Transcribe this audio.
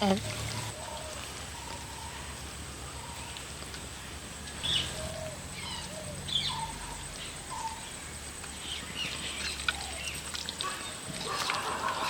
응. ハハハハ!